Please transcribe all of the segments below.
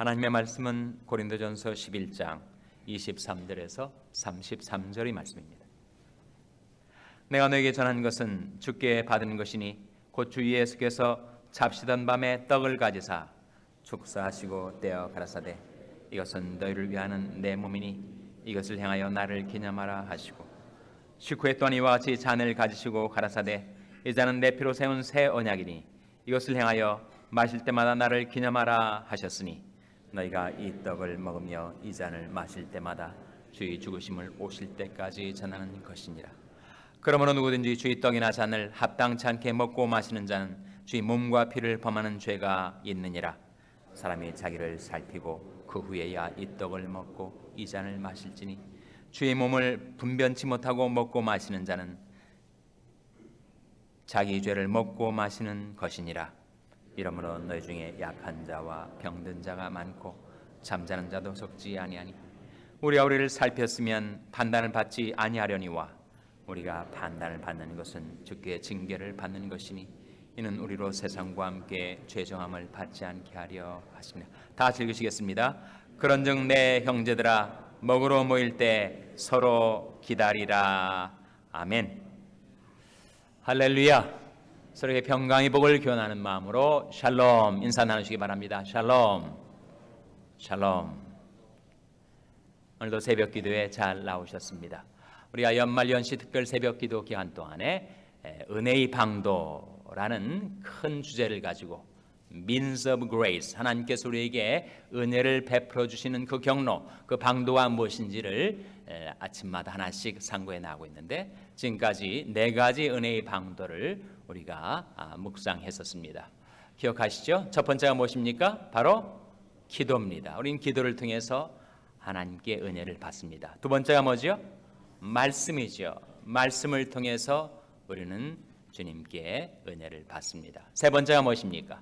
하나님의 말씀은 고린도전서 11장 23절에서 33절의 말씀입니다. 내가 너에게 전한 것은 주께 받은 것이니 곧 주 예수께서 잡시던 밤에 떡을 가지사 축사하시고 떼어 가라사대 이것은 너희를 위하는 내 몸이니 이것을 향하여 나를 기념하라 하시고 식후에 또한 이와 같이 잔을 가지시고 가라사대 이 잔은 내 피로 세운 새 언약이니 이것을 행하여 마실 때마다 나를 기념하라 하셨으니 너희가 이 떡을 먹으며 이 잔을 마실 때마다 주의 죽으심을 오실 때까지 전하는 것이니라. 그러므로 누구든지 주의 떡이나 잔을 합당치 않게 먹고 마시는 자는 주의 몸과 피를 범하는 죄가 있느니라. 사람이 자기를 살피고 그 후에야 이 떡을 먹고 이 잔을 마실지니 주의 몸을 분변치 못하고 먹고 마시는 자는 자기 죄를 먹고 마시는 것이니라 이러므로 너희 중에 약한 자와 병든 자가 많고 잠자는 자도 적지 아니하니 우리가 우리를 살폈으면 판단을 받지 아니하려니와 우리가 판단을 받는 것은 주께 징계를 받는 것이니 이는 우리로 세상과 함께 죄정함을 받지 않게 하려 하십니다. 다 같이 읽으시겠습니다. 그런즉 내 형제들아 먹으러 모일 때 서로 기다리라. 아멘. 할렐루야. 서로에게 평강의 복을 교환하는 마음으로 샬롬 인사 나누시기 바랍니다. 샬롬. 샬롬. 오늘도 새벽 기도에 잘 나오셨습니다. 우리가 연말 연시 특별 새벽 기도 기간 동안에 에, 은혜의 방도라는 큰 주제를 가지고 means of grace 하나님께서 우리에게 은혜를 베풀어 주시는 그 경로 그 방도가 무엇인지를 에, 아침마다 하나씩 상고해 나가고 있는데 지금까지 네 가지 은혜의 방도를 우리가 아, 묵상했었습니다. 기억하시죠? 첫 번째가 무엇입니까? 바로 기도입니다. 우리는 기도를 통해서 하나님께 은혜를 받습니다. 두 번째가 뭐죠? 말씀이죠. 말씀을 통해서 우리는 주님께 은혜를 받습니다. 세 번째가 무엇입니까?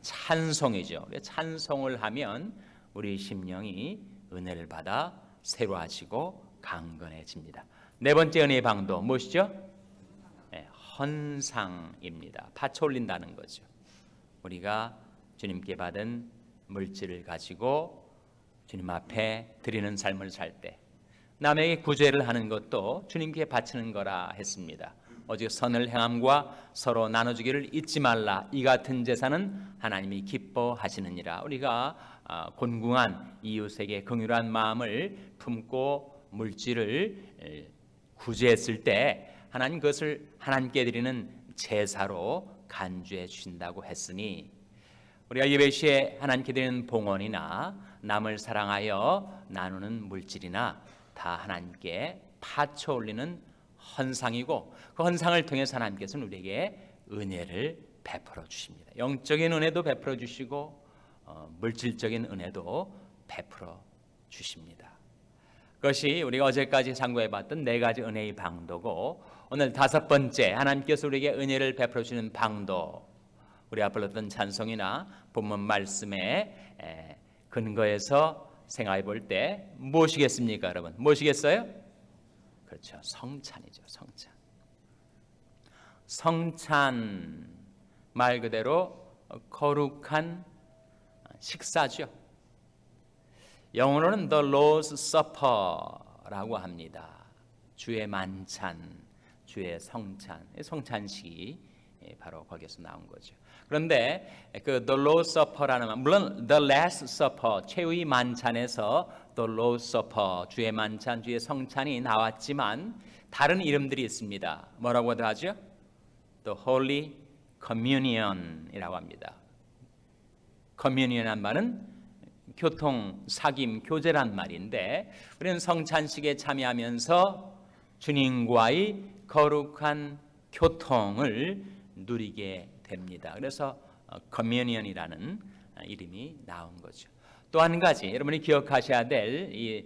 찬송이죠. 찬송을 하면 우리 심령이 은혜를 받아 새로워지고 강건해집니다. 네 번째 은혜의 방도 무엇이죠? 네, 헌상입니다. 파쳐 올린다는 거죠. 우리가 주님께 받은 물질을 가지고 주님 앞에 드리는 삶을 살 때 남에게 구제를 하는 것도 주님께 바치는 거라 했습니다. 오직 선을 행함과 서로 나눠주기를 잊지 말라. 이 같은 제사는 하나님이 기뻐하시느니라. 우리가 아, 곤궁한 이웃에게 긍휼한 마음을 품고 물질을 구제했을 때 하나님 그것을 하나님께 드리는 제사로 간주해 주신다고 했으니 우리가 예배 시에 하나님께 드리는 봉헌이나 남을 사랑하여 나누는 물질이나 다 하나님께 파쳐 올리는 헌상이고 그 헌상을 통해서 하나님께서는 우리에게 은혜를 베풀어 주십니다. 영적인 은혜도 베풀어 주시고 어, 물질적인 은혜도 베풀어 주십니다. 그것이 우리가 어제까지 상고해 봤던 네 가지 은혜의 방도고 오늘 다섯 번째 하나님께서 우리에게 은혜를 베풀어 주시는 방도 우리가 불렀던 찬송이나 본문 말씀에 근거해서 생각해 볼 때 무엇이겠습니까, 여러분? 무엇이겠어요? 그렇죠. 성찬이죠. 성찬. 성찬 말 그대로 거룩한 식사죠. 영어로는 the Lord's Supper라고 합니다. 주의 만찬, 주의 성찬, 성찬식이 바로 거기서 나온 거죠. 그런데 그 The Lord's Supper라는 말, 물론 The Last Supper, 최후의 만찬에서 The Lord's Supper, 주의 만찬, 주의 성찬이 나왔지만 다른 이름들이 있습니다. 뭐라고 하죠? The Holy Communion이라고 합니다. Communion이란 말은 교통, 사귐, 교제란 말인데 우리는 성찬식에 참여하면서 주님과의 거룩한 교통을 누리게 됩니다. 그래서 커뮤니언이라는 이름이 나온 거죠. 또 한 가지 여러분이 기억하셔야 될 이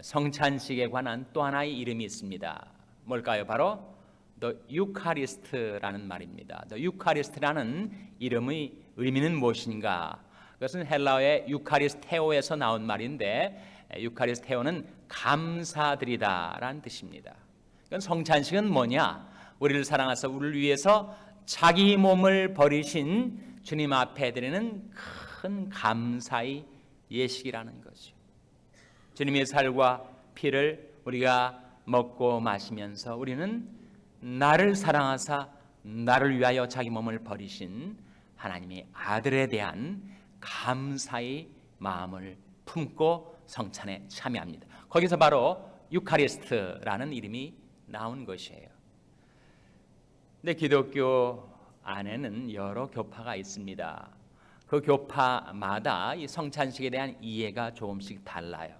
성찬식에 관한 또 하나의 이름이 있습니다. 뭘까요? 바로 The Eucharist라는 말입니다. The Eucharist라는 이름의 의미는 무엇인가? 그것은 헬라어의 유카리스테오에서 나온 말인데 유카리스테오는 감사드리다라는 뜻입니다. 그건 성찬식은 뭐냐? 우리를 사랑하사 우리를 위해서 자기 몸을 버리신 주님 앞에 드리는 큰 감사의 예식이라는 거죠. 주님의 살과 피를 우리가 먹고 마시면서 우리는 나를 사랑하사 나를 위하여 자기 몸을 버리신 하나님의 아들에 대한 감사의 마음을 품고 성찬에 참여합니다. 거기서 바로 유카리스트라는 이름이 나온 것이에요. 근데 기독교 안에는 여러 교파가 있습니다. 그 교파마다 이 성찬식에 대한 이해가 조금씩 달라요.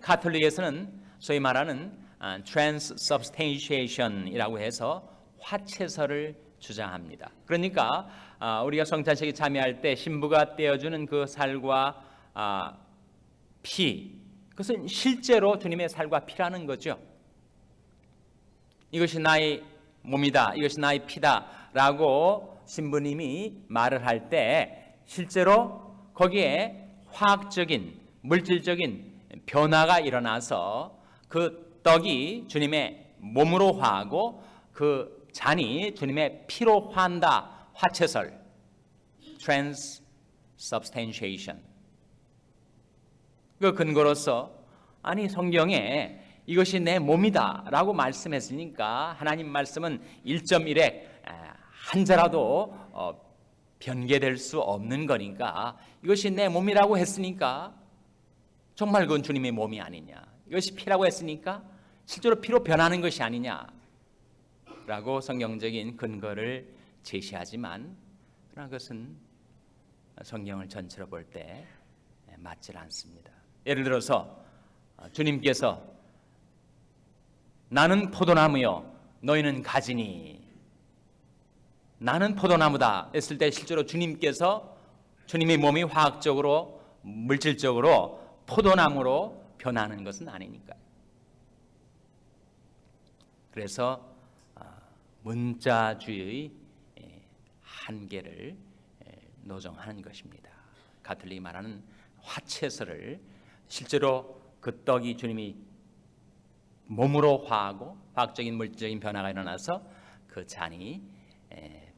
카톨릭에서는 소위 말하는 transubstantiation이라고 해서 화채설을 주장합니다. 그러니까 아, 우리가 성찬식에 참여할 때 신부가 떼어주는 그 살과 아, 피 그것은 실제로 주님의 살과 피라는 거죠. 이것이 나의 몸이다. 이것이 나의 피다 라고 신부님이 말을 할 때 실제로 거기에 화학적인 물질적인 변화가 일어나서 그 떡이 주님의 몸으로 화하고 그 잔이 주님의 피로 화한다. 화채설 transubstantiation 그 근거로서 아니 성경에 이것이 내 몸이다 라고 말씀했으니까 하나님 말씀은 1.1에 한 자라도 어, 변개될 수 없는 거니까 이것이 내 몸이라고 했으니까 정말 그건 주님의 몸이 아니냐 이것이 피라고 했으니까 실제로 피로 변하는 것이 아니냐 라고 성경적인 근거를 제시하지만 그러나 그것은 성경을 전체로 볼 때 맞질 않습니다. 예를 들어서 주님께서 나는 포도나무요 너희는 가지니 나는 포도나무다 했을 때 실제로 주님께서 주님의 몸이 화학적으로 물질적으로 포도나무로 변하는 것은 아니니까요. 그래서 문자주의 한계를 노정하는 것입니다. 가톨릭이 말하는 화채설을 실제로 그 떡이 주님이 몸으로 화하고 화학적인 물질적인 변화가 일어나서 그 잔이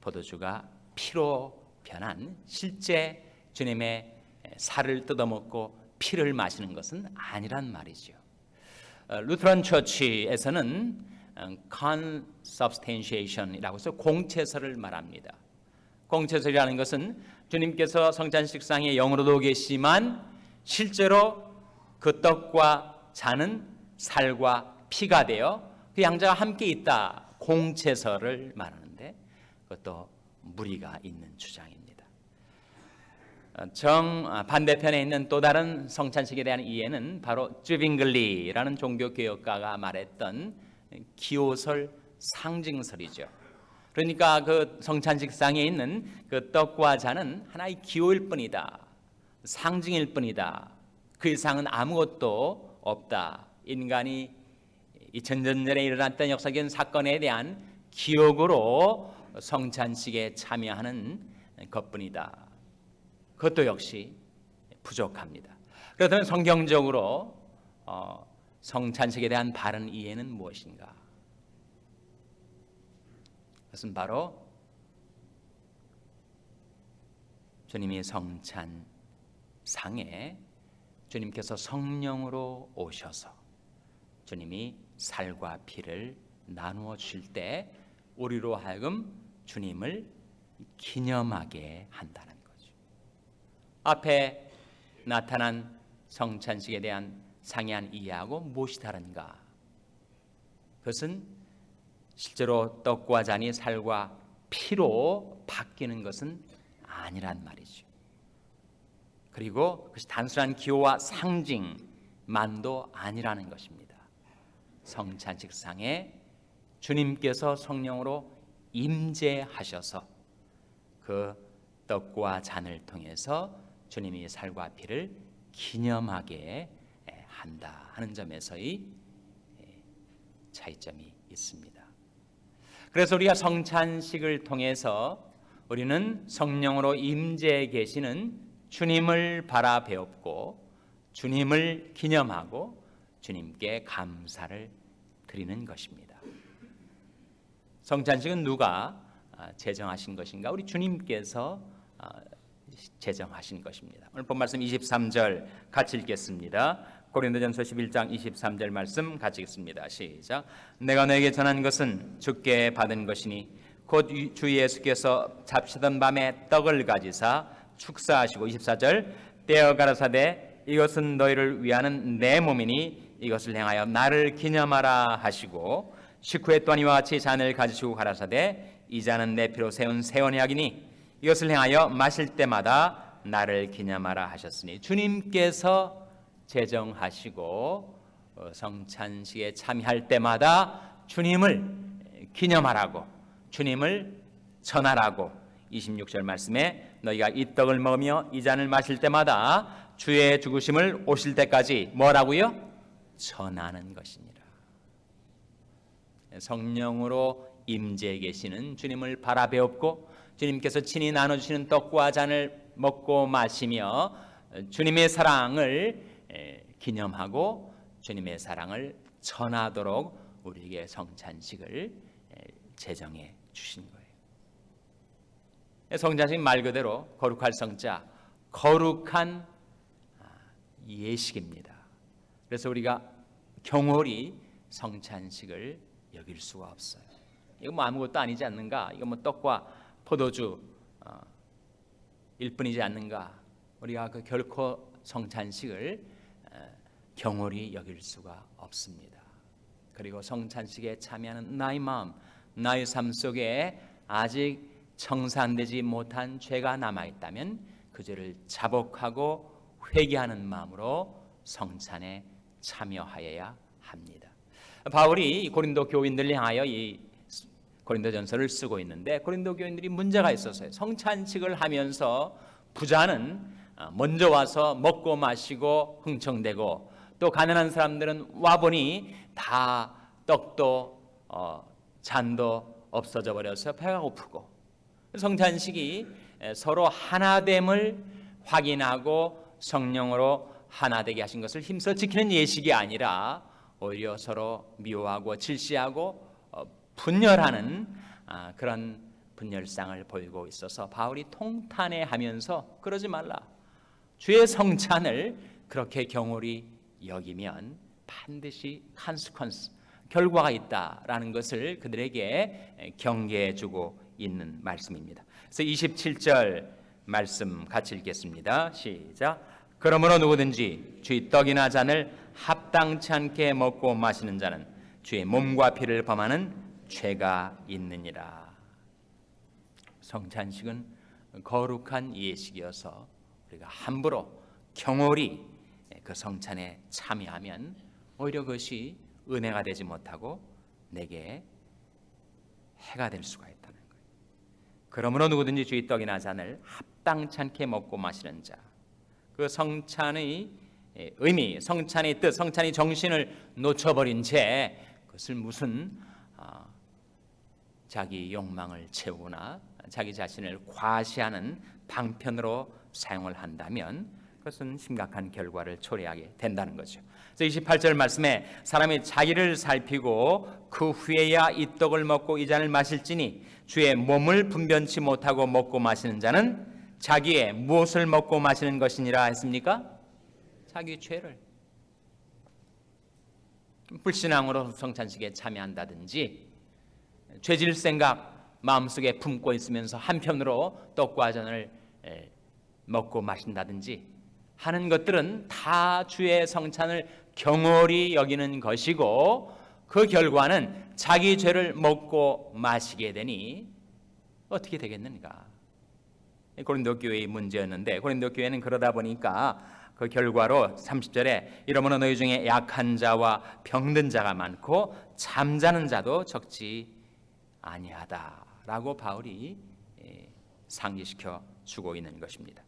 포도주가 피로 변한 실제 주님의 살을 뜯어먹고 피를 마시는 것은 아니란 말이죠. 어, 루트런 처치에서는 consubstantiation이라고 해서 공채설을 말합니다. 공채설이라는 것은 주님께서 성찬 식상에 영으로도 계시만 실제로 그 떡과 잔은 살과 피가 되어 그 양자가 함께 있다. 공채설을 말하는데 그것도 무리가 있는 주장입니다. 정 반대편에 있는 또 다른 성찬식에 대한 이해는 바로 쯔빙글리라는 종교 개혁가가 말했던 기호설 상징설이죠. 그러니까 그 성찬식상에 있는 그 떡과 잔은 하나의 기호일 뿐이다. 상징일 뿐이다. 그 이상은 아무것도 없다. 인간이 2000년 전에 일어났던 역사적인 사건에 대한 기억으로 성찬식에 참여하는 것뿐이다. 그것도 역시 부족합니다. 그렇다면 성경적으로 어, 성찬식에 대한 바른 이해는 무엇인가? 그것은 바로 주님이 성찬 상에 주님께서 성령으로 오셔서 주님이 살과 피를 나누어 주실 때 우리로 하여금 주님을 기념하게 한다는 거죠. 앞에 나타난 성찬식에 대한 상이한 이해하고 무엇이 다른가? 그것은 실제로 떡과 잔이 살과 피로 바뀌는 것은 아니란 말이죠. 그리고 그것이 단순한 기호와 상징만도 아니라는 것입니다. 성찬식상에 주님께서 성령으로 임재하셔서 그 떡과 잔을 통해서 주님의 살과 피를 기념하게 한다 하는 점에서의 차이점이 있습니다. 그래서 우리가 성찬식을 통해서 우리는 성령으로 임재해 계시는 주님을 바라 배웠고 주님을 기념하고 주님께 감사를 드리는 것입니다. 성찬식은 누가 아, 제정하신 것인가? 우리 주님께서 아, 제정하신 것입니다. 오늘 본 말씀 23절 같이 읽겠습니다. 고린도전서 11장 23절 말씀 같이 읽습니다. 시작. 내가 너에게 전한 것은 주께 받은 것이니 곧 주 예수께서 잡시던 밤에 떡을 가지사 축사하시고 24절 떼어 가라사대 이것은 너희를 위하는 내 몸이니 이것을 행하여 나를 기념하라 하시고 식후에 또한 이와 같이 잔을 가지시고 가라사대 이 잔은 내 피로 세운 새 언약이니 이것을 행하여 마실 때마다 나를 기념하라 하셨으니 주님께서 제정하시고 어, 성찬식에 참여할 때마다 주님을 기념하라고 주님을 전하라고 26절 말씀에 너희가 이 떡을 먹으며 이 잔을 마실 때마다 주의 죽으심을 오실 때까지 뭐라고요? 전하는 것이니라. 성령으로 임재해 계시는 주님을 바라배웠고 주님께서 친히 나눠 주시는 떡과 잔을 먹고 마시며 주님의 사랑을 기념하고 주님의 사랑을 전하도록 우리에게 성찬식을 제정해 주신 거예요. 성찬식 말 그대로 거룩할 성자, 거룩한 아, 예식입니다. 그래서 우리가 경홀히 성찬식을 여길 수가 없어요. 이거 뭐 아무것도 아니지 않는가? 이거 뭐 떡과 포도주 어, 일 뿐이지 않는가? 우리가 그 결코 성찬식을 어, 경홀히 여길 수가 없습니다. 그리고 성찬식에 참여하는 나의 마음, 나의 삶 속에 아직 청산되지 못한 죄가 남아 있다면 그 죄를 자복하고 회개하는 마음으로 성찬에 참여하여야 합니다. 바울이 고린도 교인들을 향하여 이 고린도전서를 쓰고 있는데 고린도 교인들이 문제가 있었어요. 성찬식을 하면서 부자는 어, 먼저 와서 먹고 마시고 흥청대고 또 가난한 사람들은 와 보니 다 떡도 어, 잔도 없어져 버려서 배가 고프고 성찬식이 서로 하나됨을 확인하고 성령으로 하나 되게 하신 것을 힘써 지키는 예식이 아니라 오히려 서로 미워하고 질시하고 어, 분열하는 아, 그런 분열상을 보이고 있어서 바울이 통탄해 하면서 그러지 말라. 주의 성찬을 그렇게 경홀히 여기면 반드시 컨스퀀스 결과가 있다라는 것을 그들에게 경계해 주고 있는 말씀입니다. 그래서 27절 말씀 같이 읽겠습니다. 시작. 그러므로 누구든지 주의 떡이나 잔을 합당치 않게 먹고 마시는 자는 주의 몸과 피를 범하는 죄가 있느니라. 성찬식은 거룩한 예식이어서 우리가 함부로 경홀히 그 성찬에 참여하면 오히려 그것이 은혜가 되지 못하고 내게 해가 될 수가 있다는 거예요. 그러므로 누구든지 주의 떡이나 잔을 합당찮게 먹고 마시는 자, 그 성찬의 의미, 성찬의 뜻, 성찬의 정신을 놓쳐버린 채 그것을 무슨 어, 자기 욕망을 채우거나 자기 자신을 과시하는 방편으로 사용을 한다면 그것은 심각한 결과를 초래하게 된다는 거죠. 그래서 28절 말씀에 사람이 자기를 살피고 그 후에야 이 떡을 먹고 이 잔을 마실지니 주의 몸을 분변치 못하고 먹고 마시는 자는 자기의 무엇을 먹고 마시는 것이니라 했습니까? 자기 죄를 불신앙으로 성찬식에 참여한다든지 죄질 생각 마음속에 품고 있으면서 한편으로 떡과 잔을 먹고 마신다든지 하는 것들은 다 주의 성찬을 경홀히 여기는 것이고 그 결과는 자기 죄를 먹고 마시게 되니 어떻게 되겠는가? 고린도 교회의 문제였는데 고린도 교회는 그러다 보니까 그 결과로 30절에 이러므로 너희 중에 약한 자와 병든 자가 많고 잠자는 자도 적지 아니하다라고 바울이 예, 상기시켜 주고 있는 것입니다.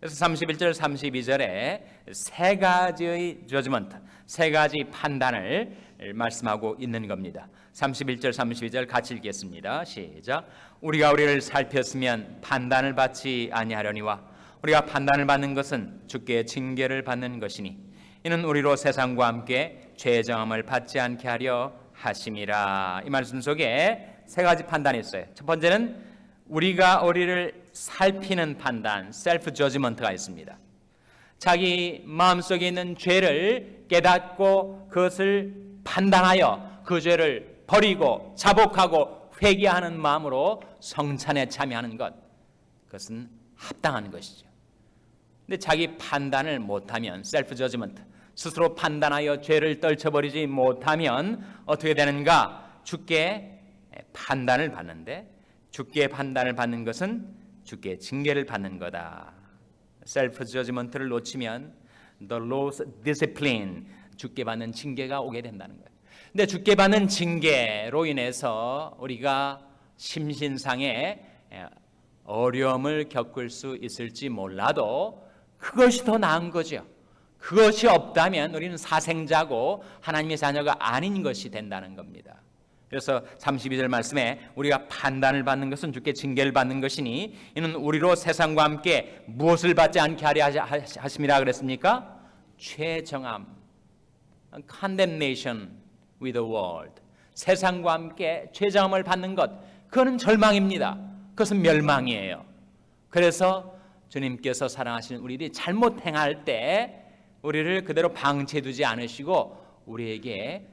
그래서 31절 32절에 세 가지의 저지먼트, 세 가지 판단을 말씀하고 있는 겁니다. 31절 32절 같이 읽겠습니다. 시작. 우리가 우리를 살폈으면 판단을 받지 아니하려니와 우리가 판단을 받는 것은 주께 징계를 받는 것이니 이는 우리로 세상과 함께 죄 정함을 받지 않게 하려 하심이라. 이 말씀 속에 세 가지 판단이 있어요. 첫 번째는 우리가 우리를 살피는 판단, 셀프 저지먼트가 있습니다. 자기 마음속에 있는 죄를 깨닫고 그것을 판단하여 그 죄를 버리고 자복하고 회개하는 마음으로 성찬에 참여하는 것 그것은 합당한 것이죠. 근데 자기 판단을 못하면 셀프 저지먼트 스스로 판단하여 죄를 떨쳐버리지 못하면 어떻게 되는가? 주께 판단을 받는데 주께 판단을 받는 것은 주께 징계를 받는 거다. 셀프 저지먼트를 놓치면 the Lord's discipline 주께 받는 징계가 오게 된다는 거예요. 근데 주께 받는 징계로 인해서 우리가 심신상의 어려움을 겪을 수 있을지 몰라도 그것이 더 나은 거죠. 그것이 없다면 우리는 사생자고 하나님의 자녀가 아닌 것이 된다는 겁니다. 그래서 32절 말씀에 우리가 판단을 받는 것은 주께 징계를 받는 것이니 이는 우리로 세상과 함께 무엇을 받지 않게 하려 하심이라 그랬습니까? 최정함 condemnation with the world 세상과 함께 최정함을 받는 것 그거는 절망입니다. 그것은 멸망이에요. 그래서 주님께서 사랑하시는 우리들이 잘못 행할 때 우리를 그대로 방치해두지 않으시고 우리에게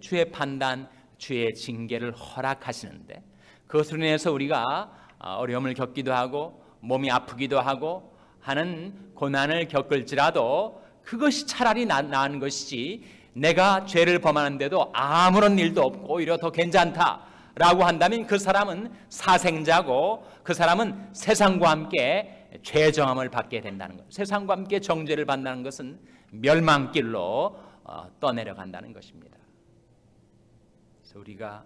주의 판단, 주의 징계를 허락하시는데 그것으로 인해서 우리가 어려움을 겪기도 하고 몸이 아프기도 하고 하는 고난을 겪을지라도 그것이 차라리 나, 나은 것이지 내가 죄를 범하는데도 아무런 일도 없고 오히려 더 괜찮다라고 한다면 그 사람은 사생자고 그 사람은 세상과 함께 죄정함을 받게 된다는 것. 세상과 함께 정죄를 받는다는 것은 멸망길로 어, 떠내려간다는 것입니다. 그래서 우리가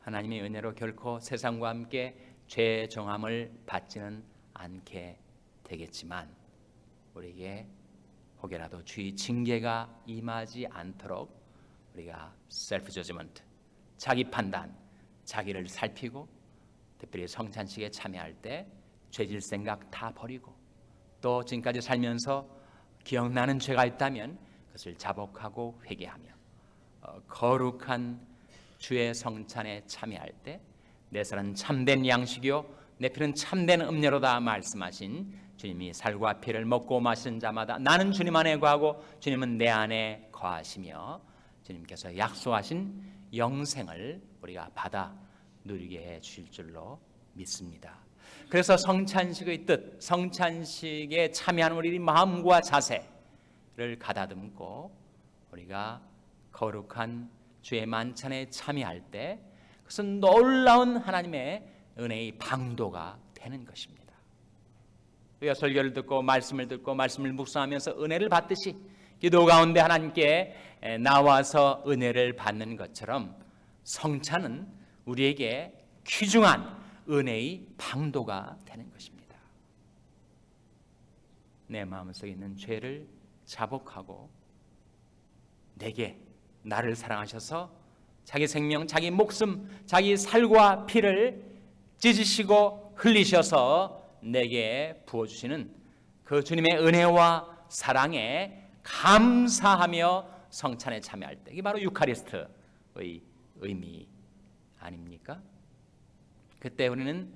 하나님의 은혜로 결코 세상과 함께 죄정함을 받지는 않게 되겠지만 우리에게 혹여라도 주의 징계가 임하지 않도록 우리가 셀프 저지먼트 자기 판단 자기를 살피고 특별히 성찬식에 참여할 때 죄질 생각 다 버리고 또 지금까지 살면서 기억나는 죄가 있다면 그것을 자복하고 회개하며 어, 거룩한 주의 성찬에 참여할 때 내 살은 참된 양식이요 내 피는 참된 음료로다 말씀하신 주님이 살과 피를 먹고 마시는 자마다 나는 주님 안에 거하고 주님은 내 안에 거하시며 주님께서 약속하신 영생을 우리가 받아 누리게 해 주실 줄로 믿습니다. 그래서 성찬식의 뜻, 성찬식에 참여하는 우리 마음과 자세를 가다듬고 우리가 거룩한 주의 만찬에 참여할 때 그것은 놀라운 하나님의 은혜의 방도가 되는 것입니다. 우리가 설교를 듣고 말씀을 듣고 말씀을 묵상하면서 은혜를 받듯이 기도 가운데 하나님께 나와서 은혜를 받는 것처럼 성찬은 우리에게 귀중한 은혜의 방도가 되는 것입니다. 내 마음속에 있는 죄를 자복하고 내게 나를 사랑하셔서 자기 생명, 자기 목숨, 자기 살과 피를 찢으시고 흘리셔서 내게 부어주시는 그 주님의 은혜와 사랑에 감사하며 성찬에 참여할 때 이게 바로 유카리스트의 의미 아닙니까? 그때 우리는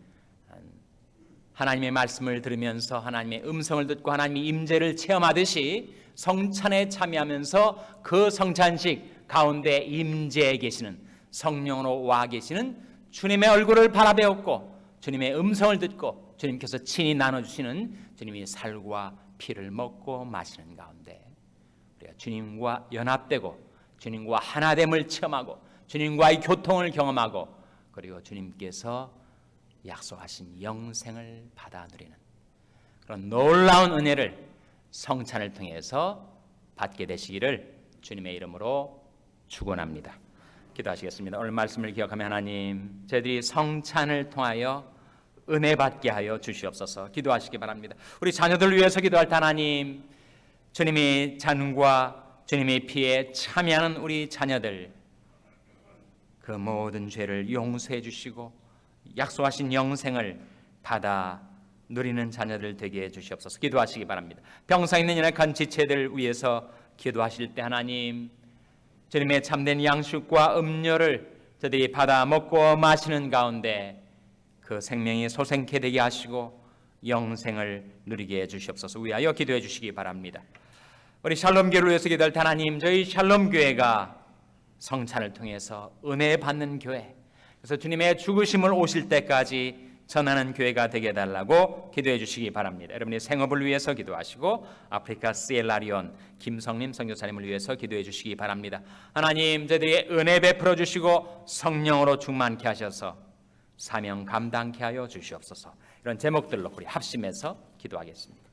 하나님의 말씀을 들으면서 하나님의 음성을 듣고 하나님의 임재를 체험하듯이 성찬에 참여하면서 그 성찬식 가운데 임재해 계시는 성령으로 와 계시는 주님의 얼굴을 바라배웠고 주님의 음성을 듣고 주님께서 친히 나눠주시는 주님의 살과 피를 먹고 마시는 가운데 우리가 주님과 연합되고 주님과 하나됨을 체험하고 주님과의 교통을 경험하고 그리고 주님께서 약속하신 영생을 받아 누리는 그런 놀라운 은혜를 성찬을 통해서 받게 되시기를 주님의 이름으로 축원합니다. 기도하시겠습니다. 오늘 말씀을 기억하며 하나님, 저희들이 성찬을 통하여 은혜 받게 하여 주시옵소서. 기도하시기 바랍니다. 우리 자녀들 위해서 기도할 때 하나님, 주님이 잔과 주님의 피에 참여하는 우리 자녀들 그 모든 죄를 용서해 주시고 약속하신 영생을 받아 누리는 자녀들 되게 해 주시옵소서. 기도하시기 바랍니다. 병사 있는 연약한 지체들 위해서 기도하실 때 하나님 주님의 참된 양식과 음료를 저들이 받아 먹고 마시는 가운데 그 생명이 소생케 되게 하시고 영생을 누리게 해 주시옵소서 위하여 기도해 주시기 바랍니다. 우리 샬롬 교회를 위해서 기도할 때 하나님 저희 샬롬 교회가 성찬을 통해서 은혜 받는 교회 그래서 주님의 죽으심을 오실 때까지 전하는 교회가 되게 해달라고 기도해 주시기 바랍니다. 여러분의 생업을 위해서 기도하시고 아프리카 시엘라리온 김성림 선교사님을 위해서 기도해 주시기 바랍니다. 하나님 저희들의 은혜 베풀어 주시고 성령으로 충만케 하셔서 사명 감당케 하여 주시옵소서. 이런 제목들로 우리 합심해서 기도하겠습니다.